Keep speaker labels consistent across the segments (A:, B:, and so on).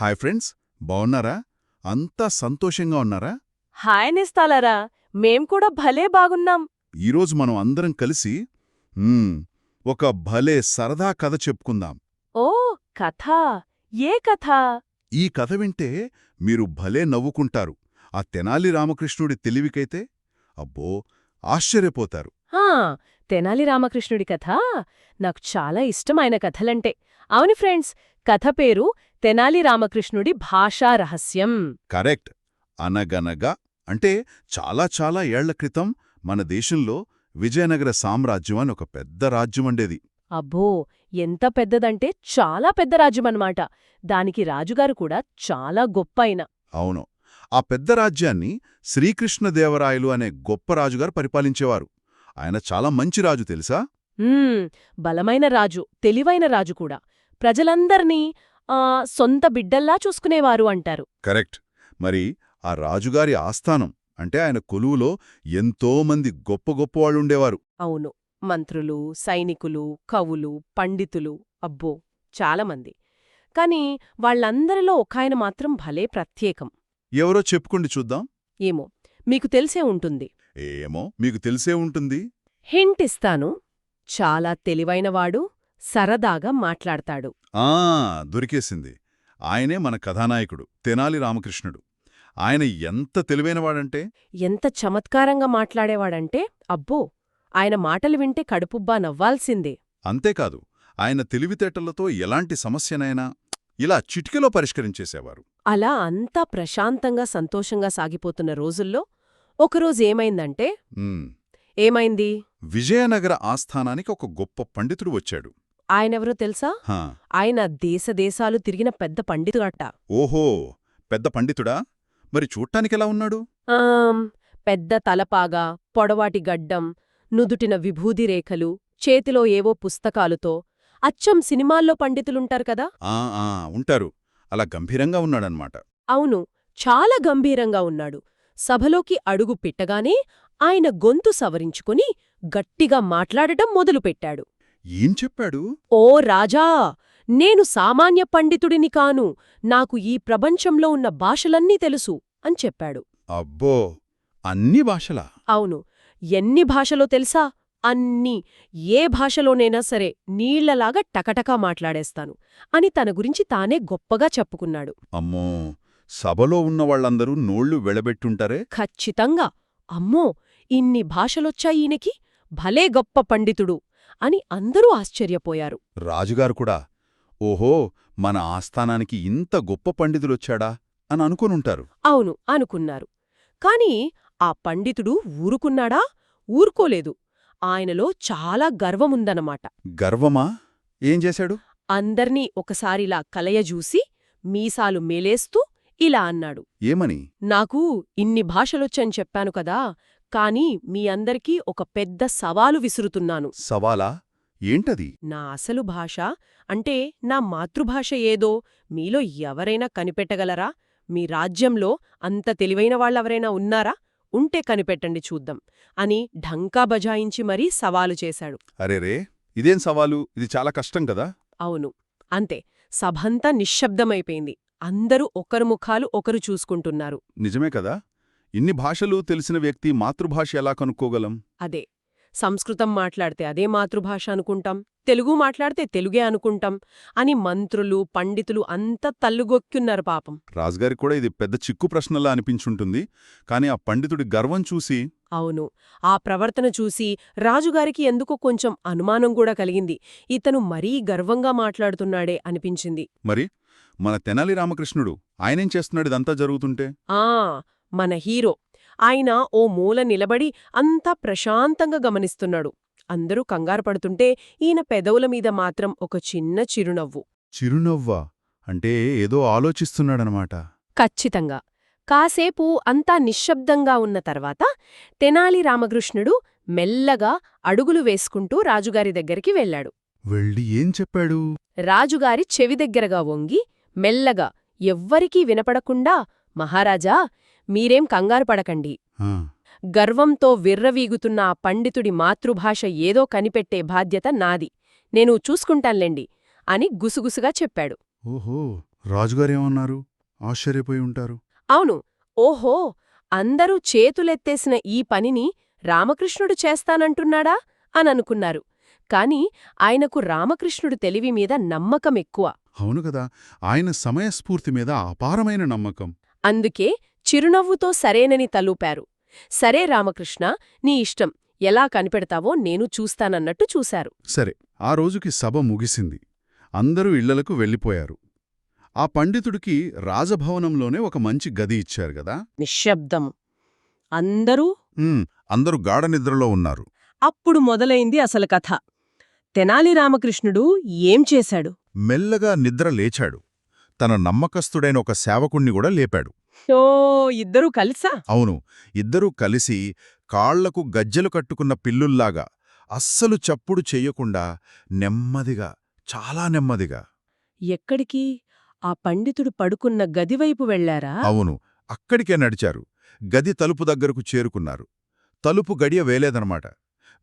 A: Hi friends బావున్నారా అంతా సంతోషంగా ఉన్నారా?
B: హాయ్ నిస్తాలరా మేం కూడా భలే బాగున్నాం.
A: ఈరోజు మనం అందరం కలిసి ఒక భలే సరదా కథ చెప్పుకుందాం.
B: ఓ కథ? ఏ కథ?
A: ఈ కథ వింటే మీరు భలే నవ్వుకుంటారు. ఆ తెనాలి రామకృష్ణుడి తెలివికైతే అబ్బో ఆశ్చర్యపోతారు.
B: హా తెనాలి రామకృష్ణుడి కథ? నాకు చాలా ఇష్టమైన కథలంటే. అవును ఫ్రెండ్స్ కథ పేరు తెనాలి రామకృష్ణుడి భాషా రహస్యం.
A: కరెక్ట్. అనగనగా అంటే చాలా చాలా ఏళ్ళ క్రితం మన దేశంలో విజయనగర సామ్రాజ్యం అని ఒక పెద్ద రాజ్యం ఉండేది
B: అబ్బో! ఎంత పెద్దదంటే చాలా పెద్ద రాజ్యమన్నమాట దానికి రాజుగారు కూడా చాలా గొప్ప ఆయన
A: అవును. ఆ పెద్ద రాజ్యాన్ని శ్రీకృష్ణదేవరాయలు అనే గొప్ప రాజుగారు పరిపాలించేవారు. ఆయన చాలా మంచి రాజు తెలుసా?
B: బలమైన రాజు తెలివైన రాజు కూడా. ప్రజలందర్నీ సొంత బిడ్డల్లా చూసుకునేవారు అంటారు.
A: కరెక్ట్. మరి ఆ రాజుగారి ఆస్థానం అంటే ఆయన కొలువులో ఎంతోమంది గొప్ప గొప్పవాళ్ళుండేవారు
B: అవును. మంత్రులు సైనికులు కవులు పండితులు అబ్బో చాలామంది కాని వాళ్ళందరిలో ఒకాయన మాత్రం భలే ప్రత్యేకం.
A: ఎవరో చెప్పుకోండి చూద్దాం.
B: ఏమో మీకు తెలిసే ఉంటుంది.
A: ఏమో మీకు తెలిసే ఉంటుంది.
B: హింట్ ఇస్తాను. చాలా తెలివైనవాడు సరదాగా మాట్లాడతాడు.
A: ఆ దొరికేసింది. ఆయనే మన కథానాయకుడు తెనాలి రామకృష్ణుడు. ఆయన ఎంత తెలివైనవాడంటే?
B: ఎంత చమత్కారంగా మాట్లాడేవాడంటే అబ్బో ఆయన మాటలు వింటే కడుపుబ్బా నవ్వాల్సిందే.
A: అంతేకాదు ఆయన తెలివితేటలతో ఎలాంటి సమస్యనైనా ఇలా చిటికెలో పరిష్కరించేసేవారు.
B: అలా అంతా ప్రశాంతంగా సంతోషంగా సాగిపోతున్న రోజుల్లో ఒకరోజు ఏమైందంటే ఏమైంది?
A: విజయనగర ఆస్థానానికి ఒక గొప్ప పండితుడు వచ్చాడు.
B: ఆయనెవరో తెలుసా? ఆయన దేశదేశాలు తిరిగిన పెద్ద పండితుడట.
A: ఓహో పెద్ద పండితుడా? మరి చూడటానికెలా ఉన్నాడు?
B: పెద్ద తలపాగా పొడవాటి గడ్డం నుదుటిన విభూది రేఖలు చేతిలో ఏవో పుస్తకాలుతో. అచ్చం సినిమాల్లో పండితులుంటారు కదా?
A: ఆ ఆ ఉంటారు. అలా గంభీరంగా ఉన్నాడనమాట.
B: అవును చాలా గంభీరంగా ఉన్నాడు. సభలోకి అడుగు పెట్టగానే ఆయన గొంతు సవరించుకుని గట్టిగా మాట్లాడటం మొదలుపెట్టాడు.
A: ఏం చెప్పాడు?
B: ఓ రాజా నేను సామాన్య పండితుడిని కాను నాకు ఈ ప్రపంచంలో ఉన్న భాషలన్నీ తెలుసు అని చెప్పాడు.
A: అబ్బో అన్ని భాషలా?
B: అవును ఎన్ని భాషలో తెలుసా? అన్నీ ఏ భాషలోనైనా సరే నీళ్ళలాగా టకటకా మాట్లాడేస్తాను అని తన గురించి తానే గొప్పగా చెప్పుకున్నాడు.
A: అమ్మో సభలో ఉన్న వాళ్ళందరూ నోళ్ళు వెళబెట్టుంటారే
B: ఖచ్చితంగా. అమ్మో ఇన్ని భాషలొచ్చా ఈయనకి? భలే గొప్ప పండితుడు. అని అందరూ ఆశ్చర్యపోయారు.
A: రాజుగారు కూడా ఓహో మన ఆస్థానానికి ఇంత గొప్ప పండితుడొచ్చాడా? అని అనుకునుంటారు.
B: అవును అనుకున్నారు. కాని ఆ పండితుడు ఊరుకున్నాడా? ఊరుకోలేదు. ఆయనలో చాలా గర్వముందనమాట.
A: గర్వమా? ఏం చేశాడు?
B: అందర్నీ ఒకసారిలా కలయజూసి మీసాలు మేలేస్తూ ఇలా అన్నాడు.
A: ఏమని?
B: నాకు ఇన్ని భాషలొచ్చని చెప్పాను కదా కాని మీ అందరికీ ఒక పెద్ద సవాలు విసురుతున్నాను.
A: సవాలా? ఏంటది?
B: నా అసలు భాష? అంటే నా మాతృభాష ఏదో? మీలో ఎవరైనా కనిపెట్టగలరా? మీ రాజ్యంలో అంత తెలివైన వాళ్ళెవరైనా ఉన్నారా? ఉంటే కనిపెట్టండి చూద్దాం అని ఢంకా బజాయించి మరీ సవాలు చేశాడు.
A: అరేరే ఇదేం సవాలు? ఇది చాలా కష్టం కదా?
B: అవును. అంతే సభంతా నిశ్శబ్దమైపోయింది. అందరూ ఒకరు ముఖాలు ఒకరు చూసుకుంటున్నారు.
A: నిజమే కదా? ఇన్ని భాషలు తెలిసిన వ్యక్తి మాతృభాష ఎలా కనుక్కోగలం?
B: అదే సంస్కృతం మాట్లాడితే అదే మాతృభాష అనుకుంటాం తెలుగు మాట్లాడితే తెలుగే అనుకుంటాం అని మంత్రులు పండితులు అంతా తల్లుగొక్కున్నారు పాపం.
A: రాజుగారికి కూడా ఇది పెద్ద చిక్కు ప్రశ్నలా అనిపించుంటుంది కాని ఆ పండితుడి గర్వం చూసి
B: అవును ఆ ప్రవర్తన చూసి రాజుగారికి ఎందుకో కొంచెం అనుమానం కూడా కలిగింది. ఇతను మరీ గర్వంగా మాట్లాడుతున్నాడే అనిపించింది.
A: మరి మన తెనాలి రామకృష్ణుడు ఆయనేం చేస్తున్నాడు ఇదంతా జరుగుతుంటే?
B: ఆ మన హీరో. ఆయన ఓ మూల నిలబడి అంతా ప్రశాంతంగా గమనిస్తున్నాడు. అందరూ కంగారు పడుతుంటే ఈయన పెదవుల మీద మాత్రం ఒక చిన్న చిరునవ్వు.
A: చిరునవ్వా? అంటే ఏదో ఆలోచిస్తున్నాడనమాట.
B: ఖచ్చితంగా. కాసేపు అంతా నిశ్శబ్దంగా ఉన్న తర్వాత తెనాలి రామకృష్ణుడు మెల్లగా అడుగులు వేసుకుంటూ రాజుగారి దగ్గరికి వెళ్ళాడు.
A: వెళ్ళి ఏం చెప్పాడు?
B: రాజుగారి చెవి దగ్గరగా వంగి మెల్లగా ఎవ్వరికీ వినపడకుండా మహారాజా మీరేం కంగారు పడకండి. గర్వంతో విర్రవీగుతున్న ఆ పండితుడి మాతృభాష ఏదో కనిపెట్టే బాధ్యత నాది. నేను చూసుకుంటాన్లేండి అని గుసుగుసుగా చెప్పాడు.
A: ఓహో రాజుగారేమన్నారు? ఆశ్చర్యపోయి ఉంటారు.
B: అవును ఓహో అందరూ చేతులెత్తేసిన ఈ పనిని రామకృష్ణుడు చేస్తానంటున్నాడా? అననుకున్నారు. కాని ఆయనకు రామకృష్ణుడు తెలివి మీద నమ్మకం ఎక్కువ
A: అవును కదా ఆయన సమయస్ఫూర్తి మీద అపారమైన నమ్మకం.
B: అందుకే చిరునవ్వుతో సరేనని తలూపారు. సరే రామకృష్ణ నీ ఇష్టం. ఎలా కనిపెడతావో నేను చూస్తానన్నట్టు చూశారు.
A: సరే ఆ రోజుకి సభ ముగిసింది. అందరూ ఇళ్ళలకు వెళ్ళిపోయారు. ఆ పండితుడికి రాజభవనంలోనే ఒక మంచి గది ఇచ్చారు గదా
B: నిశ్శబ్దం. అందరూ?
A: అందరూ గాఢ నిద్రలో ఉన్నారు.
B: అప్పుడు మొదలైంది అసలు కథ. తెనాలి రామకృష్ణుడు ఏం చేశాడు?
A: మెల్లగా నిద్ర లేచాడు. తన నమ్మకస్తుడైన ఒక సేవకుణ్ణి కూడా లేపాడు.
B: ఓ ఇద్దరూ కలిసా?
A: అవును. ఇద్దరూ కలిసి కాళ్ళకు గజ్జెలు కట్టుకున్న పిల్లుల్లాగా అస్సలు చప్పుడు చెయ్యకుండా నెమ్మదిగా చాలా నెమ్మదిగా
B: ఎక్కడికి? ఆ పండితుడు పడుకున్న గదివైపు వెళ్ళారా
A: అవును. అక్కడికే నడిచారు. గది తలుపు దగ్గరకు చేరుకున్నారు. తలుపు గడియ వేలేదనమాట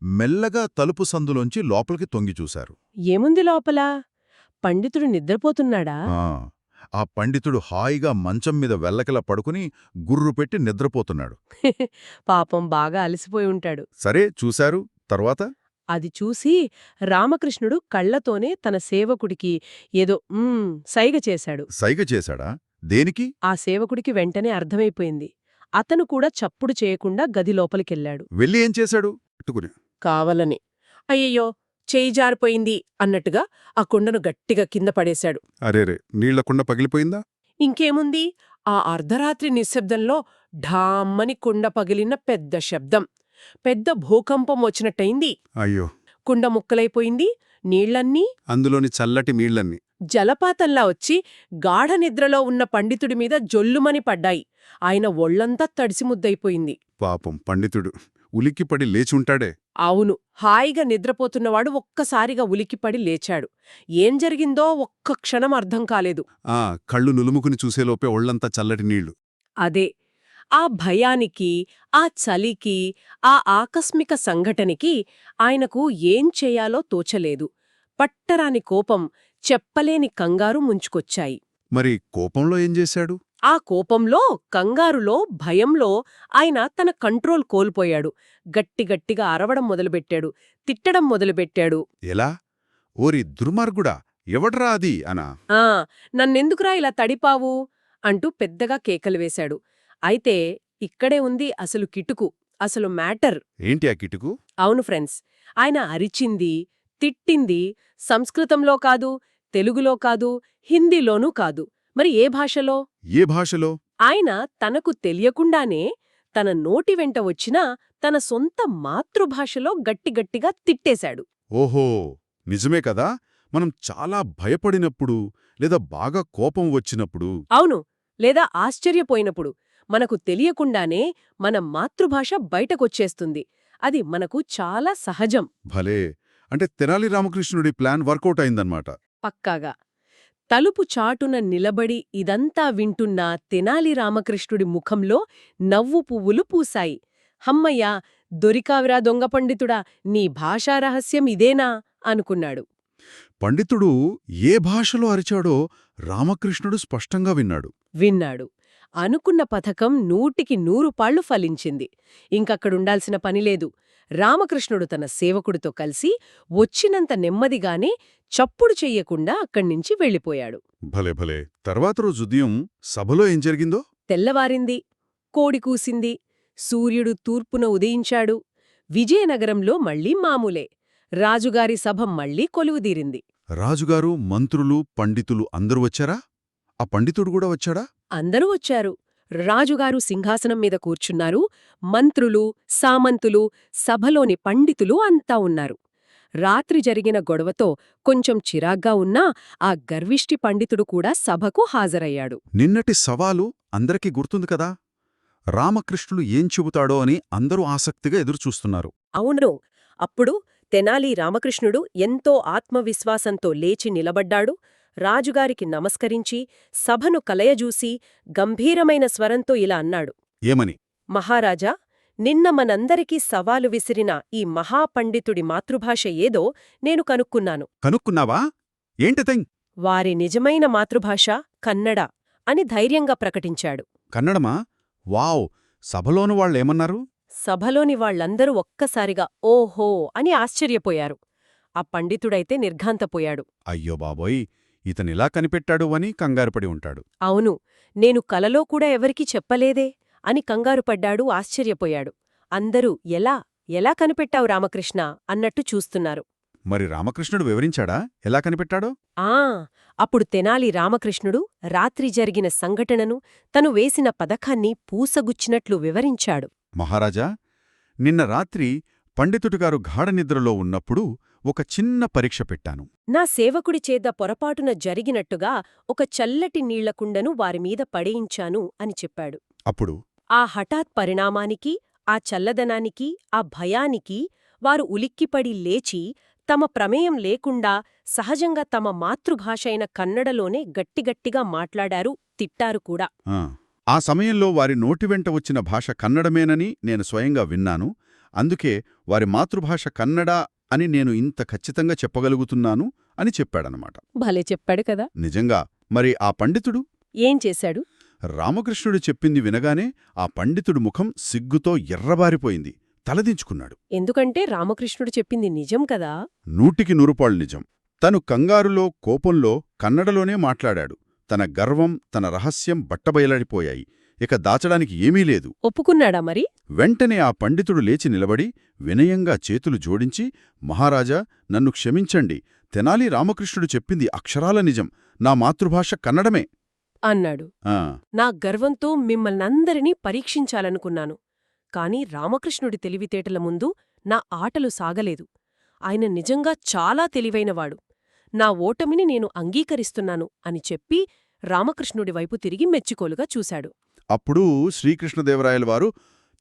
A: మెల్లగా తలుపు సందులోంచి లోపలికి తొంగి చూశారు.
B: ఏముంది లోపల? పండితుడు నిద్రపోతున్నాడా?
A: ఆ, పండితుడు హాయిగా మంచం మీద వెల్లకిలా పడుకుని గుర్రు పెట్టి నిద్రపోతున్నాడు.
B: పాపం బాగా అలసిపోయి ఉంటాడు.
A: సరే చూశారు? తర్వాత?
B: అది చూసి రామకృష్ణుడు కళ్ళతోనే తన సేవకుడికి ఏదో సైగ చేశాడు.
A: సైగ చేశాడా? దేనికి?
B: ఆ సేవకుడికి వెంటనే అర్థమైపోయింది. అతను కూడా చప్పుడు చేయకుండా గది లోపలికెళ్ళాడు.
A: వెళ్ళి ఏం చేశాడు?
B: కావలని. అయ్యయ్యో చేయి జారిపోయింది అన్నట్టుగా ఆ కుండను గట్టిగా కింద పడేశాడు.
A: అరేరే నీళ్ళకుండా పగిలిపోయిందా?
B: ఇంకేముంది? ఆ అర్ధరాత్రి నిశ్శబ్దంలో ఢామ్మని కుండ పగిలిన పెద్ద శబ్దం. పెద్ద భూకంపం వచ్చినట్టయింది.
A: అయ్యో!
B: కుండ ముక్కలైపోయింది నీళ్ళన్నీ
A: అందులోని చల్లటి నీళ్ళన్నీ
B: జలపాతంలా వచ్చి గాఢ నిద్రలో ఉన్న పండితుడి మీద జొల్లుమని పడ్డాయి. ఆయన ఒళ్ళంతా తడిసి ముద్దయిపోయింది
A: పాపం పండితుడు. ఉలిక్కిపడి లేచుంటాడే?
B: అవును. హాయిగా నిద్రపోతున్నవాడు ఒక్కసారిగా ఉలికిపడి లేచాడు. ఏం జరిగిందో ఒక్క క్షణం అర్థం కాలేదు.
A: ఆ కళ్ళు నులుముకుని చూసేలోపే ఒళ్ళంతా చల్లటి నీళ్ళు.
B: అదే. ఆ భయానికి ఆ చలికి ఆ ఆకస్మిక సంఘటనకి ఆయనకు ఏం చేయాలో తోచలేదు. పట్టరాని కోపం చెప్పలేని కంగారు ముంచుకొచ్చాయి.
A: మరి కోపంలో ఏం చేశాడు?
B: ఆ కోపంలో కంగారులో భయంలో ఆయన తన కంట్రోల్ కోల్పోయాడు. గట్టిగట్టిగా అరవడం మొదలుపెట్టాడు. తిట్టడం మొదలుపెట్టాడు.
A: ఎలా? ఓరి దుర్మార్గుడా ఎవడ్రా అది? అనా.
B: ఆ నన్నెందుకురా ఇలా తడిపావు? అంటూ పెద్దగా కేకలు వేశాడు. అయితే ఇక్కడే ఉంది అసలు కిటుకు అసలు మ్యాటర్.
A: ఏంటి ఆ కిటుకు?
B: అవును ఫ్రెండ్స్ ఆయన అరిచింది తిట్టింది సంస్కృతంలో కాదు తెలుగులో కాదు హిందీలోనూ కాదు. మరి ఏ భాషలో?
A: ఏ భాషలో?
B: ఆయన తనకు తెలియకుండానే తన నోటి వెంట వచ్చినా తన సొంత మాతృభాషలో గట్టిగట్టిగా తిట్టేశాడు.
A: ఓహో! నిజమే కదా? మనం చాలా భయపడినప్పుడు లేదా బాగా కోపం వచ్చినప్పుడు.
B: అవును లేదా ఆశ్చర్యపోయినప్పుడు మనకు తెలియకుండానే మన మాతృభాష బయటకొచ్చేస్తుంది. అది మనకు చాలా సహజం.
A: భలే! అంటే తెనాలి రామకృష్ణుడి ప్లాన్ వర్కౌట్ అయిందన్నమాట.
B: పక్కాగా. తలుపు చాటున నిలబడి ఇదంతా వింటున్న తెనాలి రామకృష్ణుడి ముఖంలో నవ్వు పువ్వులు పూశాయి. హమ్మయ్యా దొరికావిరా దొంగ పండితుడా నీ భాషా రహస్యం ఇదేనా అనుకున్నాడు.
A: పండితుడు ఏ భాషలో అరిచాడో రామకృష్ణుడు స్పష్టంగా విన్నాడు.
B: విన్నాడు. అనుకున్న పథకం నూటికి నూరు పాళ్ళు ఫలించింది. ఇంకక్కడుండాల్సిన పనిలేదు రామకృష్ణుడు తన సేవకుడితో కలిసి వచ్చినంత నెమ్మదిగానే చప్పుడు చెయ్యకుండా అక్కడ్నించి వెళ్ళిపోయాడు.
A: భలే భలే. తర్వాత రోజు ఉదయం సభలో ఏం జరిగిందో?
B: తెల్లవారింది. కోడి కూసింది. సూర్యుడు తూర్పున ఉదయించాడు. విజయనగరంలో మళ్ళీ మామూలే. రాజుగారి సభ మళ్ళీ కొలువుదీరింది
A: రాజుగారు మంత్రులు పండితులు అందరూ వచ్చారా? ఆ పండితుడు కూడా వచ్చాడా?
B: అందరూ వచ్చారు. రాజుగారు సింహాసనం మీద కూర్చున్నారు. మంత్రులు సామంతులు సభలోని పండితులు అంతా ఉన్నారు. రాత్రి జరిగిన గొడవతో కొంచెం చిరాగ్గా ఉన్నా ఆ గర్విష్టి పండితుడు కూడా సభకు హాజరయ్యాడు.
A: నిన్నటి సవాలు అందరికీ గుర్తుంది కదా? రామకృష్ణుడు ఏం చెబుతాడో అని అందరూ ఆసక్తిగా ఎదురుచూస్తున్నారు.
B: అవును. అప్పుడు తెనాలి రామకృష్ణుడు ఎంతో ఆత్మవిశ్వాసంతో లేచి నిలబడ్డాడు. రాజుగారికి నమస్కరించి సభను కలయజూసి గంభీరమైన స్వరంతో ఇలా అన్నాడు.
A: ఏమని?
B: మహారాజా నిన్న మనందరికీ సవాలు విసిరిన ఈ మహాపండితుడి మాతృభాష ఏదో నేను కనుక్కున్నాను.
A: కనుక్కున్నావా? ఏంటతెంగ్
B: వారి నిజమైన మాతృభాష కన్నడ అని ధైర్యంగా ప్రకటించాడు.
A: కన్నడమా? వావ్! సభలోను వాళ్ళేమన్నారు?
B: సభలోని వాళ్ళందరూ ఒక్కసారిగా ఓహో అని ఆశ్చర్యపోయారు. ఆ పండితుడైతే నిర్ఘాంతపోయాడు.
A: అయ్యో బాబోయ్! ఇతనిలా కనిపెట్టాడు అని కంగారుపడి ఉంటాడు.
B: అవును నేను కలలో కూడా ఎవరికీ చెప్పలేదే అని కంగారుపడ్డాడు ఆశ్చర్యపోయాడు. అందరూ ఎలా ఎలా కనిపెట్టావు రామకృష్ణ? అన్నట్టు చూస్తున్నారు.
A: మరి రామకృష్ణుడు వివరించాడా? ఎలా కనిపెట్టాడో?
B: ఆ అప్పుడు తెనాలి రామకృష్ణుడు రాత్రి జరిగిన సంఘటనను తను వేసిన పథకాన్ని పూసగుచ్చినట్లు వివరించాడు.
A: మహారాజా నిన్న రాత్రి పండితుడిగారు గాఢనిద్రలో ఉన్నప్పుడు ఒక చిన్న పరీక్ష పెట్టాను.
B: నా సేవకుడి చేత పొరపాటున జరిగినట్టుగా ఒక చల్లటి నీళ్ళకుండను వారిమీద పడేయించాను అని చెప్పాడు.
A: అప్పుడు?
B: ఆ హఠాత్ పరిణామానికి ఆ చల్లదనానికి ఆ భయానికి వారు ఉలిక్కిపడి లేచి తమ ప్రమేయం లేకుండా సహజంగా తమ మాతృభాష అయిన కన్నడలోనే గట్టిగట్టిగా మాట్లాడారు తిట్టారు కూడా.
A: ఆ, ఆ సమయంలో వారి నోటి వెంట వచ్చిన భాష కన్నడమేనని నేను స్వయంగా విన్నాను. అందుకే వారి మాతృభాష కన్నడ అని నేను ఇంత ఖచ్చితంగా చెప్పగలుగుతున్నాను అని చెప్పాడనమాట
B: భలే చెప్పాడు కదా.
A: నిజంగా మరి ఆ పండితుడు?
B: ఏం చేశాడు?
A: రామకృష్ణుడు చెప్పింది వినగానే ఆ పండితుడు ముఖం సిగ్గుతో ఎర్రబారిపోయింది తలదించుకున్నాడు.
B: ఎందుకంటే రామకృష్ణుడు చెప్పింది నిజం కదా.
A: నూటికి నూరుపాళ్ళు నిజం. తను కంగారులో కోపంలో కన్నడలోనే మాట్లాడాడు. తన గర్వం తన రహస్యం బట్టబయలడిపోయాయి. ఇక దాచడానికి ఏమీ లేదు.
B: ఒప్పుకున్నాడా మరి?
A: వెంటనే ఆ పండితుడు లేచి నిలబడి వినయంగా చేతులు జోడించి మహారాజా నన్ను క్షమించండి. తెనాలి రామకృష్ణుడు చెప్పింది అక్షరాల నిజం. నా మాతృభాష కన్నడమే.
B: అన్నాడు. నా గర్వంతో మిమ్మల్నందరినీ పరీక్షించాలనుకున్నాను. కాని రామకృష్ణుడి తెలివితేటల ముందు నా ఆటలు సాగలేదు. ఆయన నిజంగా చాలా తెలివైనవాడు. నా ఓటమిని నేను అంగీకరిస్తున్నాను అని చెప్పి రామకృష్ణుడి వైపు తిరిగి మెచ్చుకోలుగా చూశాడు.
A: అప్పుడు శ్రీకృష్ణదేవరాయల వారు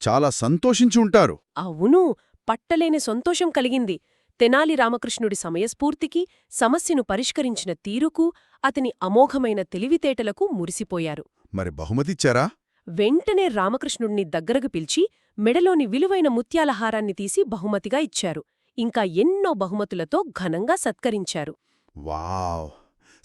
A: చాలా సంతోషించి ఉంటారు.
B: అవును పట్టలేని సంతోషం కలిగింది. తెనాలి రామకృష్ణుడి సమయస్ఫూర్తికి సమస్యను పరిష్కరించిన తీరుకు అతని అమోఘమైన తెలివితేటలకు మురిసిపోయారు.
A: మరి బహుమతిచ్చారా
B: వెంటనే రామకృష్ణుణ్ణి దగ్గరకు పిలిచి మెడలోని విలువైన ముత్యాలహారాన్ని తీసి బహుమతిగా ఇచ్చారు. ఇంకా ఎన్నో బహుమతులతో ఘనంగా సత్కరించారు.
A: వావ్!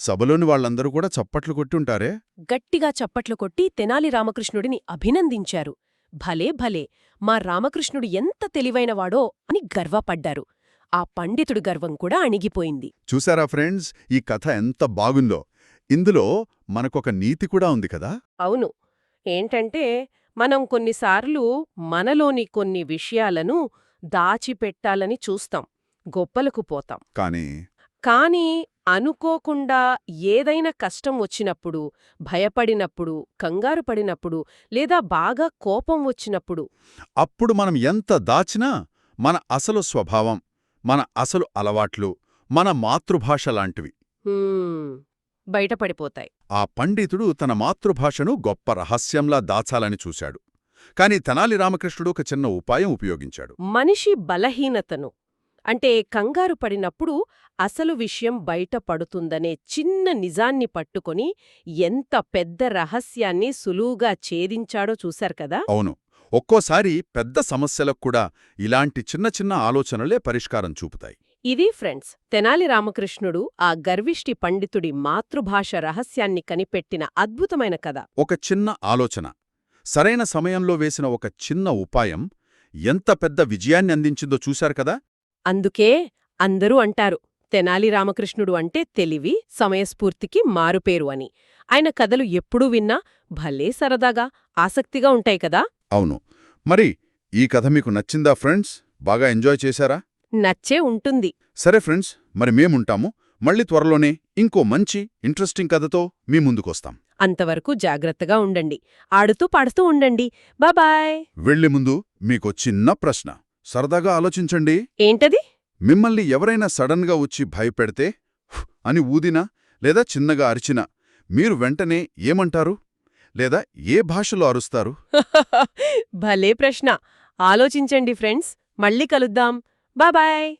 A: సభలోని వాళ్ళందరూ కూడా చప్పట్లు కొట్టుంటారే?
B: గట్టిగా చప్పట్లు కొట్టి తెనాలి రామకృష్ణుడిని అభినందించారు. భలే భలే! మా రామకృష్ణుడు ఎంత తెలివైనవాడో అని గర్వపడ్డారు. ఆ పండితుడి గర్వం కూడా అణిగిపోయింది.
A: చూసారా ఫ్రెండ్స్? ఈ కథ ఎంత బాగుందో. ఇందులో మనకొక నీతి కూడా ఉంది కదా?
B: అవును. ఏంటంటే మనం కొన్నిసార్లు మనలోని కొన్ని విషయాలను దాచిపెట్టాలని చూస్తాం. గొప్పలకు పోతాం.
A: కానీ
B: కాని అనుకోకుండా ఏదైనా కష్టం వచ్చినప్పుడు భయపడినప్పుడు కంగారు పడినప్పుడు లేదా బాగా కోపం వచ్చినప్పుడు
A: అప్పుడు మనం ఎంత దాచినా మన అసలు స్వభావం మన అసలు అలవాట్లు మన మాతృభాష లాంటివి
B: బయటపడిపోతాయి.
A: ఆ పండితుడు తన మాతృభాషను గొప్ప రహస్యంలా దాచాలని చూశాడు. కాని తెనాలి రామకృష్ణుడు ఒక చిన్న ఉపాయం ఉపయోగించాడు.
B: మనిషి బలహీనతను అంటే కంగారు పడినప్పుడు అసలు విషయం బయటపడుతుందనే చిన్న నిజాన్ని పట్టుకొని ఎంత పెద్ద రహస్యాన్ని సులువుగా ఛేదించాడో చూశారు కదా?
A: అవును. ఒక్కోసారి పెద్ద సమస్యలకు కూడా ఇలాంటి చిన్న చిన్న ఆలోచనలే పరిష్కారం చూపుతాయి.
B: ఇది ఫ్రెండ్స్ తెనాలి రామకృష్ణుడు ఆ గర్విష్టి పండితుడి మాతృభాష రహస్యాన్ని కనిపెట్టిన అద్భుతమైన కథ.
A: ఒక చిన్న ఆలోచన. సరైన సమయంలో వేసిన ఒక చిన్న ఉపాయం ఎంత పెద్ద విజయాన్ని అందించిందో చూశారు కదా?
B: అందుకే అందరూ అంటారు తెనాలి రామకృష్ణుడు అంటే తెలివి సమయస్ఫూర్తికి మారుపేరు అని. ఆయన కథలు ఎప్పుడూ విన్నా భలే సరదాగా ఆసక్తిగా ఉంటాయి కదా?
A: అవును. మరి ఈ కథ మీకు నచ్చిందా ఫ్రెండ్స్? బాగా ఎంజాయ్ చేశారా?
B: నచ్చే ఉంటుంది.
A: సరే ఫ్రెండ్స్ మరి మేముంటాము. మళ్ళీ త్వరలోనే ఇంకో మంచి ఇంట్రెస్టింగ్ కథతో మీ ముందుకొస్తాం.
B: అంతవరకు జాగ్రత్తగా ఉండండి. ఆడుతూ పాడుతూ ఉండండి. బాబాయ్
A: వెళ్ళే ముందు మీకో చిన్న ప్రశ్న. సరదాగా ఆలోచించండి.
B: ఏంటది?
A: మిమ్మల్ని ఎవరైనా సడన్గా వచ్చి భయపెడితే అని ఊదినా లేదా చిన్నగా అరిచినా మీరు వెంటనే ఏమంటారు? లేదా ఏ భాషలో అరుస్తారు?
B: భలే ప్రశ్న. ఆలోచించండి ఫ్రెండ్స్. మళ్ళీ కలుద్దాం. బాబాయ్